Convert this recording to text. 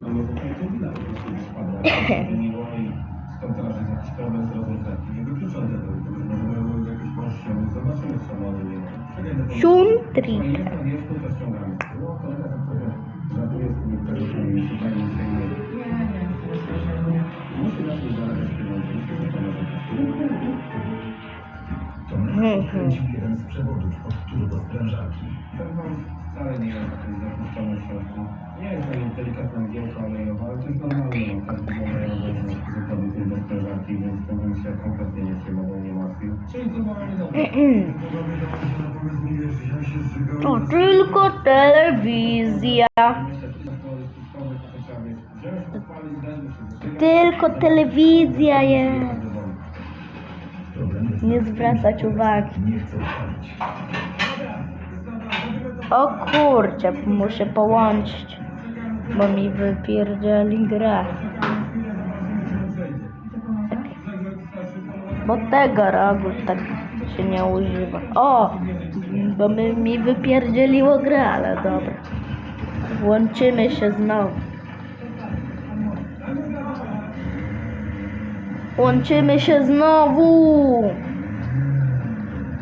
Mhm. Tomek odkręcił jeden z przewodów od turbo sprężarki. Wam wcale nie jest zapuszczony w środku. Ale to jest normalne. No, każdy tej bezprzeżarki, więc to bym się kompletnie nie przejmował, nie martwił. Czyli to było niedobrze. To tylko telewizja. Tylko telewizja jest. Nie zwracać uwagi. O kurczę, muszę połączyć, bo mi wypierdzieli grę. Bo tego rogu tak się nie używa. O! Bo mi, mi wypierdzieliło grę, ale dobra. Włączymy się znowu. Łączymy się znowu!